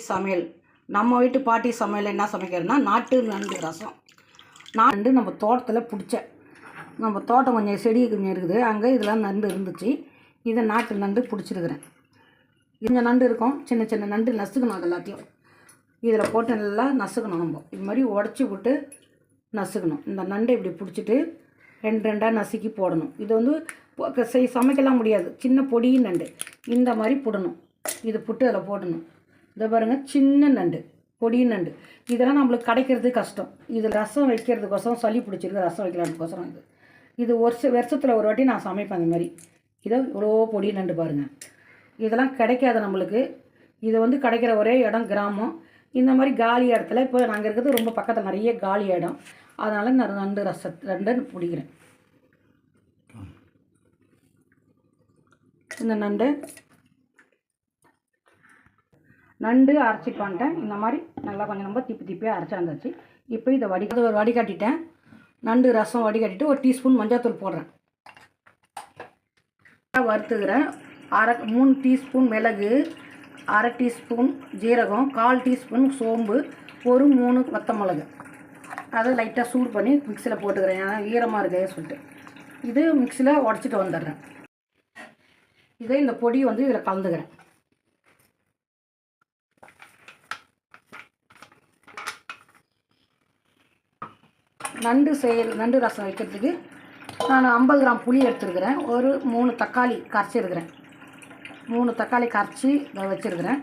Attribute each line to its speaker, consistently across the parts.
Speaker 1: சமையல். நம்ம வீட்டு பாட்டி சமையல் என்ன சமைக்கிறதுனா நாட்டு நண்டு ரசம். நண்டு நம்ம தோட்டத்தில் பிடிச்ச. நம்ம தோட்டம் கொஞ்சம் செடி கொஞ்சம் இருக்குது. அங்கே இதெல்லாம் நண்டு இருந்துச்சு. இதை நாட்டு நண்டு பிடிச்சிருக்கிறேன். இந்த நண்டு இருக்கும். சின்ன சின்ன நண்டு நசுக்கணும் அது எல்லாத்தையும் இதில் போட்டு நல்லா நசுக்கணும் நம்ம. இது மாதிரி உடச்சி விட்டு நசுக்கணும். இந்த நண்டை இப்படி பிடிச்சிட்டு ரெண்டு ரெண்டாக நசுக்கி போடணும். இது வந்து செய் சமைக்கலாம் முடியாது. சின்ன பொடியும் நண்டு. இந்த மாதிரி போடணும். இது புட்டு அதில் போடணும். இதை பாருங்கள் சின்ன நண்டு பொடி நண்டு. இதெல்லாம் நம்மளுக்கு கிடைக்கிறது கஷ்டம். இது ரசம் வைக்கிறதுக்கோசரம் சளி பிடிச்சிருக்கு ரசம் வைக்கிறதுக்கோசரம் இது. இது வருஷ வருஷத்தில் ஒரு வாட்டி நான் சமைப்பேன் அந்த மாதிரி. இதை இவ்வளோ பொடி நண்டு பாருங்கள் இதெல்லாம் கிடைக்காது நம்மளுக்கு. இது வந்து கிடைக்கிற ஒரே இடம் கிராமம். இந்த மாதிரி காலி இடத்துல இப்போ நாங்கள் இருக்கிறது ரொம்ப பக்கத்தில் நிறைய காலி இடம். அதனால் நான் நண்டு ரச ரெண்டு பிடிக்கிறேன். இந்த நண்டு நண்டு அரைச்சிட்டு வந்துட்டேன். இந்த மாதிரி நல்லா கொஞ்சம் ரொம்ப திப்பி திப்பியாக அரைச்சாந்துச்சு இப்போ இதை வடி ஒரு வடிகட்டிட்டேன் நண்டு ரசம் வடிகட்டிட்டு ஒரு டீஸ்பூன் மஞ்சள்தூள் போடுறேன். வறுத்துக்கிறேன். அரை மூணு டீஸ்பூன் மிளகு அரை டீஸ்பூன் ஜீரகம் கால் டீஸ்பூன் சோம்பு ஒரு மூணு வத்த மிளகு அதை லைட்டாக சூடு பண்ணி மிக்சியில் போட்டுக்கிறேன். ஏன்னா ஈரமாக இருக்கே சொல்லிட்டு. இது மிக்சியில் உடச்சிட்டு வந்துடுறேன். இதை இந்த பொடி வந்து இதில் கலந்துக்கிறேன். நண்டு செய்ய நண்டு ரசம் வைக்கிறதுக்கு நான் ஐம்பது கிராம் புளி எடுத்துருக்கிறேன். ஒரு மூணு தக்காளி கரைச்சிருக்கிறேன். மூணு தக்காளி கரைச்சி இதை வச்சுருக்கிறேன்.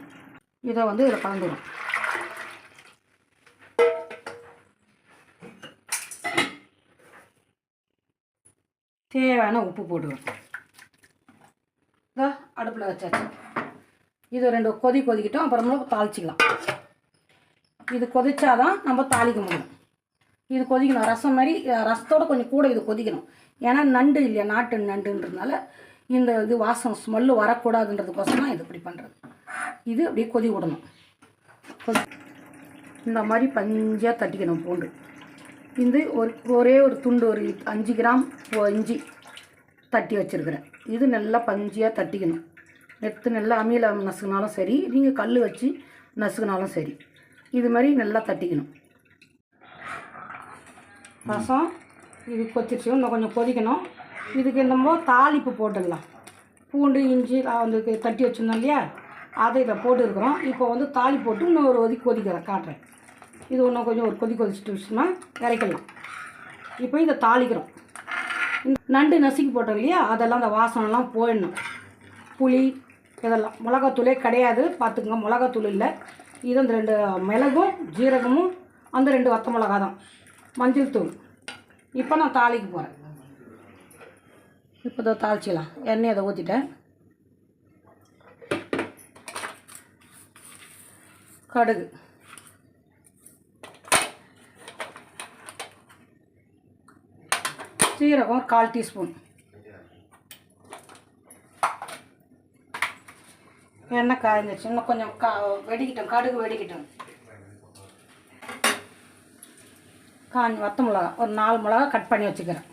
Speaker 1: இதை வந்து இதில் கலந்துடும் தேவையான உப்பு போட்டுக்கிறேன் இதோ அடுப்பில் வச்சாச்சு. இது ரெண்டு கொதி கொதிக்கிட்டோம் அப்புறமா தாளிச்சிக்கலாம். இது கொதிச்சாதான் நம்ம தாளிக்க முடியும். இது கொதிக்கணும். ரசம் மாதிரி ரசத்தோட கொஞ்சம் கூட இது கொதிக்கணும். ஏன்னா நண்டு இல்லையா? நாட்டு நண்டுன்றதுனால இந்த இது வாசம் ஸ்மெல்லு வரக்கூடாதுன்றதுக்கோசம் தான் இது இப்படி பண்ணுறது இது அப்படியே கொதி விடணும். இந்த மாதிரி பஞ்சாக தட்டிக்கணும் பூண்டு. இது ஒரு ஒரே ஒரு துண்டு ஒரு அஞ்சு கிராம் இஞ்சி தட்டி வச்சுருக்கிறேன். இது நல்லா பஞ்சியாக தட்டிக்கணும். நெத்து நல்லா அம்மியில் நசுக்கினாலும் சரி நீங்கள் கல் வச்சு நசுக்கினாலும் சரி. இது மாதிரி நல்லா தட்டிக்கணும். ரசம் இது கொதிச்சு இன்னும் கொஞ்சம் கொதிக்கணும். இதுக்கு என்னமோ தாளிப்பு போட்டுடலாம் பூண்டு இஞ்சி வந்து தட்டி வச்சுருந்தோம் இல்லையா? அதை இதை போட்டுருக்குறோம். இப்போ வந்து தாளி போட்டு இன்னும் ஒரு ஒதுக்கி கொதிக்கிறேன். காட்டுறேன். இது இன்னும் கொஞ்சம் ஒரு கொதி கொதிச்சுட்டுச்சுன்னா இறக்கலாம் இப்போ இதை தாளிக்கிறோம். நண்டு நசுக்கி போட்டோம் இல்லையா? அதெல்லாம் அந்த வாசனைலாம் போயிடணும். புளி இதெல்லாம். மிளகாத்தூளே கிடையாது. பார்த்துக்குங்க மிளகாத்தூள் இல்லை. இது அந்த ரெண்டு மிளகும் ஜீரகமும் அந்த ரெண்டு வத்த மிளகா தான். மஞ்சள் தூள். இப்போ நான் தாளிக்க போகிறேன் இப்போ இதை தாளிச்சிக்கலாம் எண்ணெய் அதை ஊற்றிட்டேன் கடுகு. சீரகம் ஒரு கால் டீஸ்பூன். எண்ணெய் காய்ஞ்சிருச்சு. இன்னும் கொஞ்சம் கா வெடிக்கிட்டோம். கடுகு வெடிக்கிட்டோம். காஞ்சி வத்த மிளகா ஒரு நாலு மிளகா கட் பண்ணி வச்சுக்கிறேன்.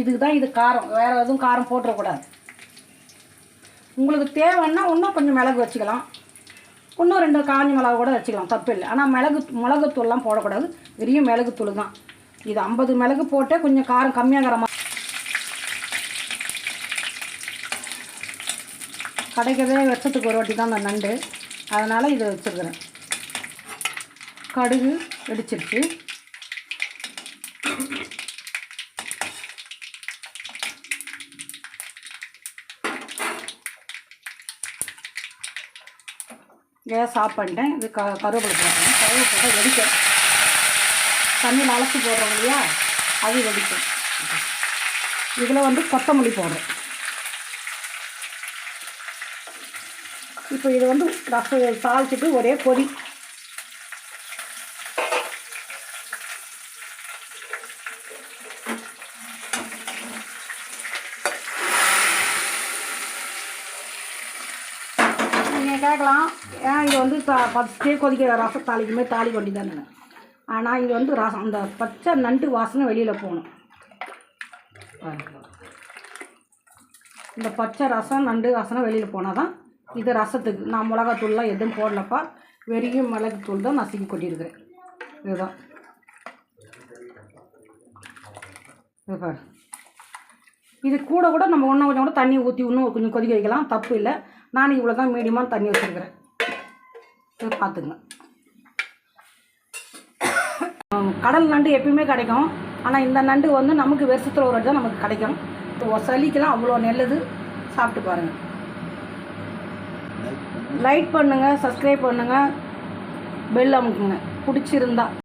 Speaker 1: இதுக்கு தான் இது காரம். வேறு எதுவும் காரம் போட்டுறக்கூடாது. உங்களுக்கு தேவைன்னா இன்னும் கொஞ்சம் மிளகு வச்சுக்கலாம். இன்னும் ரெண்டு காஞ்சி மிளகா கூட வச்சுக்கலாம். தப்பு இல்லை. ஆனால் மிளகு மிளகுத்தூள்லாம் போடக்கூடாது. வெறும் மிளகுத்தூள் தான் இது ஐம்பது மிளகு போட்டே கொஞ்சம் காரம் கம்மியாகிற மாதிரி கிடைக்கிறதே வருஷத்துக்கு ஒரு வாட்டி தான் அந்த நண்டு. அதனால் இதை வச்சுருக்குறேன் கடுகு வெடிச்சிருச்சு கேஸ் ஆஃப் பண்ணிட்டேன் இது க கருவேப்பிலை போடுறேன் கருவேப்பிலை போட்டால் வெடிக்கும். தண்ணியில் அலசி போடுறோம் இல்லையா? அது வெடிக்கும். இதில் வந்து கொத்தமல்லி போடுறோம் இப்போ இது வந்து ரசம் தாளிச்சிட்டு ஒரே கொதி நீங்கள் கேட்கலாம். ஏன் இது வந்து த ஃபஸ்ட்டே கொதிக்க ரசம் தாளிக்குமே தாளி கொண்டி தானே ஆனால் இது வந்து ரசம் அந்த பச்சை நண்டு வாசனை வெளியில் போகணும். இந்த பச்சை ரசம் நண்டு வாசனை வெளியில் போனால் தான் இது ரசத்துக்கு நான் மிளகாத்தூள்லாம் எதுவும் போடலப்பா. வெறியும் மிளகுத்தூள் தான் நசுக்கி கொட்டியிருக்கிறேன். இதுதான். இது பாரு. இது கூட கூட நம்ம ஒன்றும் கொஞ்சம் கூட தண்ணி ஊற்றி இன்னும் கொஞ்சம் கொதிக்க வைக்கலாம். தப்பு இல்லை. நான் இவ்வளோ தான் மீடியமாக தண்ணி வச்சுருக்கிறேன். இது பார்த்துங்க. கடல் நண்டு எப்பயுமே கிடைக்கும். ஆனால் இந்த நண்டு வந்து நமக்கு வருஷத்தில் ஒரு தான் நமக்கு கிடைக்கும். இப்போ சளிக்கெல்லாம் அவ்வளோ நல்லது. சாப்பிட்டு பாருங்கள் லைக் பண்ணுங்கள் சப்ஸ்கிரைப் பண்ணுங்கள் பெல் அமுக்குங்க. பிடிச்சிருந்தா.